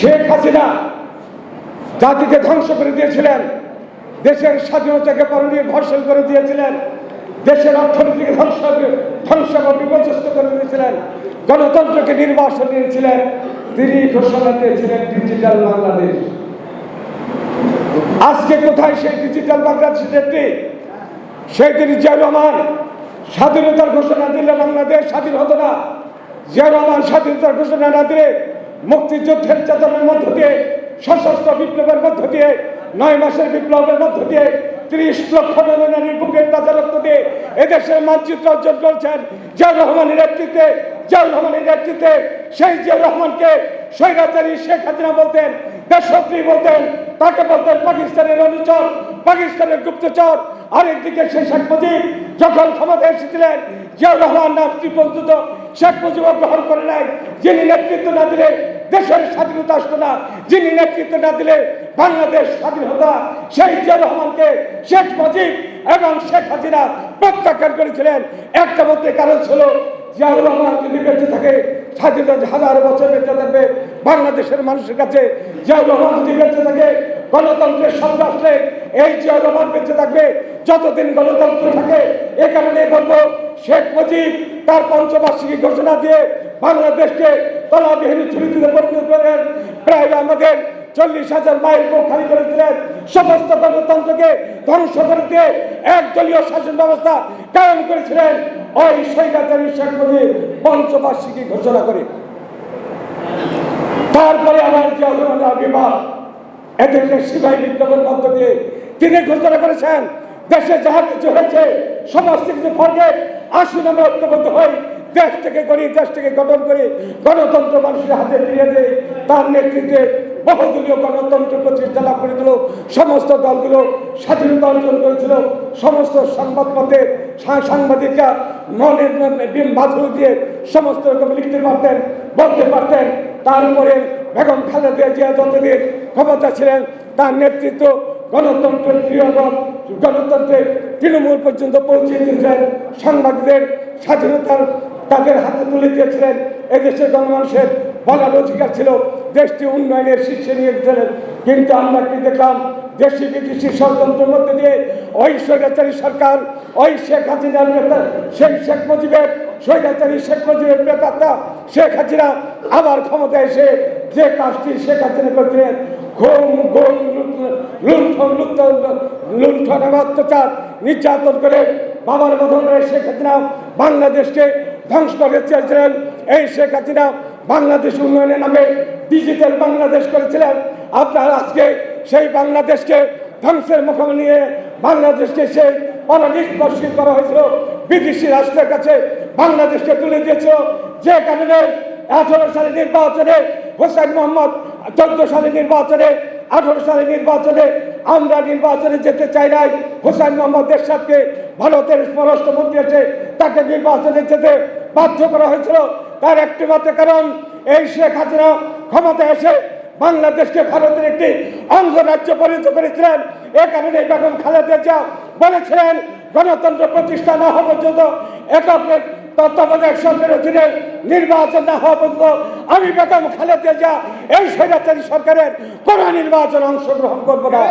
শেখ হাসিনা জাতিকে ধ্বংস করে দিয়েছিলেন, দেশের স্বাধীনতাকে পরনীয় ঘর্ষণ করে দিয়েছিলেন, দেশের অর্থনীতিকে ধ্বংস ধ্বংস বা বিপর্যস্ত করে দিয়েছিলেন, গণতন্ত্রকে নির্বাসন দিয়েছিলেন, তিনি ঘোষণা দিয়েছিলেন ডিজিটাল বাংলাদেশ। আজকে কোথায় সেই ডিজিটাল বাংলাদেশ নেত্রী? সেই তিনি জিয়াউর রহমান। স্বাধীনতার ঘোষণা দিলে বাংলাদেশ স্বাধীন হতো না। জিয়াউর রহমান স্বাধীনতার ঘোষণা না দিলে মুক্তিযুদ্ধের চেতনার মধ্য দিয়ে, সশস্ত্র বিপ্লবের মধ্য দিয়ে, নয় মাসের বিপ্লবের মধ্য দিয়ে, ত্রিশ লক্ষ নারীর বুকের তাজা রক্ত দিয়ে এদেশের মানচিত্র অর্জন করেছেন জিয়াউর রহমানের নেতৃত্বে, জিয়াউর রহমানের নেতৃত্বে সেই জিয়াউর রহমানকে স্বৈরাচারী শেখ হাসিনা বলতেন দেশপ্রিয় বলতেন, তাকে বলতেন পাকিস্তানের অনুচর, পাকিস্তানের গুপ্তচর। আরেকদিকে সেই শেখ মুজিব যখন ক্ষমতায় এসেছিলেন, জিয়াউর রহমান নামটি পর্যন্ত শেখ মুজিব গ্রহণ করে নাই। যিনি নেতৃত্ব না দিলে দেশের স্বাধীনতা আসতো না, যিনি নেতৃত্ব না দিলে বাংলাদেশ স্বাধীন হতো না। সেই জিয়াউর রহমানকে শেখ মুজিব এবং শেখ হাসিনা প্রত্যাখ্যান করেছিলেন। একটা মধ্যে কারণ ছিল জিয়াউর রহমান যদি বেঁচে থাকে, স্বাধীনতা হাজার বছর বেঁচে থাকবে, বাংলাদেশের মানুষের কাছে জিয়াউর রহমান যদি বেঁচে থাকে, গণতন্ত্রের শব্দ আসলে এই জিয়াউর রহমান বেঁচে থাকবে। যতদিন গণতন্ত্র থাকে, এ কারণে বলব, শেখ মুজিব তার পঞ্চবার্ষিকী ঘোষণা দিয়ে বাংলাদেশকে তলাবিহীন ছুরিতে পরিণত করেন প্রায় আমাদের চল্লিশ হাজার মাইল বুক খালি করে দিলেন। সমস্ত গণতন্ত্রকে ধ্বংস করে দিয়ে একদলীয় শাসন ব্যবস্থা কায়েম করেছিলেন। ওই সৈকাচারী শেখ মুজিব পঞ্চবার্ষিকী ঘোষণা করে। তারপরে আমার যে অগ্রণী আবির্ভাব এদেরকে সিপাহী বিপ্লবের মধ্য দিয়ে তিনি ঘোষণা করেছেন, দেশে যাহা কিছু হয়েছে, সমস্ত কিছু ফর্গে আসুন আমরা ঐক্যবদ্ধ হই দেশ থেকে করি দেশ থেকে গঠন করি, গণতন্ত্র মানুষের হাতে ফিরিয়ে দেয় তার নেতৃত্বে বহুদলীয় গণতন্ত্র প্রতিষ্ঠা লাভ করেছিল। সমস্ত দলগুলো স্বাধীনতা অর্জন করেছিল। সমস্ত সংবাদপত্রে সা- সাংবাদিকরা মনের বাধু দিয়ে সমস্ত রকম লিখতে পারতেন, বলতে পারতেন। তারপরে বেগম খালেদা জিয়া যতদিন ক্ষমতা ছিলেন, তার নেতৃত্ব গণতন্ত্রের প্রিয়গণ গণতন্ত্রের তৃণমূল পর্যন্ত পৌঁছে দিয়েছিলেন। সাংবাদিকদের স্বাধীনতার তাদের হাতে তুলে দিয়েছিলেন। এদেশের গণমানুষের বলার অধিকার ছিল। দেশটি উন্নয়নের শীর্ষে নিয়ে গেছিলেন। কিন্তু আমরা কি দেখলাম? দেশি বিদেশি ষড়যন্ত্রের মধ্যে দিয়ে ওই স্বৈরাচারী সরকার, ওই শেখ হাসিনার নেতা, সেই শেখ মুজিবের, স্বৈরাচারী শেখ মুজিবের নেতা শেখ হাসিনা আবার ক্ষমতায় এসে যে কাজটি শেখ হাসিনা করেছিলেন, ঘুম ঘুম, লুণ্ঠন লুণ্ঠন লুণ্ঠন এবং অত্যাচার নির্যাতন করে বাবার করে শেখ হাসিনা বাংলাদেশকে ধ্বংস করে চেয়েছিলেন। এই শেখ হাসিনা বাংলাদেশ উন্নয়নের নামে ডিজিটাল বাংলাদেশ করেছিলেন। আপনার আজকে সেই বাংলাদেশকে ধ্বংসের মুখোমুখি নিয়ে বাংলাদেশকে সেই পরনির্ভরশীল করা হয়েছিল। বিদেশি রাষ্ট্রের কাছে বাংলাদেশকে তুলে দিয়েছিল। যে কারণে আঠারো সালে নির্বাচনে হোসেন মোহাম্মদ চোদ্দ সালে নির্বাচনে আঠারো সালে নির্বাচনে আমরা নির্বাচনে যেতে চাই নাই। হোসেন মোহাম্মদ এরশাদকে ভারতের পররাষ্ট্রমন্ত্রী আছে তাকে নির্বাচনে যেতে বাধ্য করা হয়েছিল। তার একটি মাত্র কারণ, এই শেখ হাসিনা ক্ষমতায় এসে বাংলাদেশকে ভারতের একটি অঙ্গরাজ্য পরিণত করেছিলেন। এ কারণে বেগম খালেদা জিয়া বলেছিলেন, গণতন্ত্র প্রতিষ্ঠা না হওয়া পর্যন্ত একক তত্ত্বাবধায়ক সরকারের অধীনে নির্বাচন না হওয়া পর্যন্ত আমি বেগম খালেদা যা এই স্বৈরাচারী সরকারের কোনো নির্বাচন অংশগ্রহণ করব না।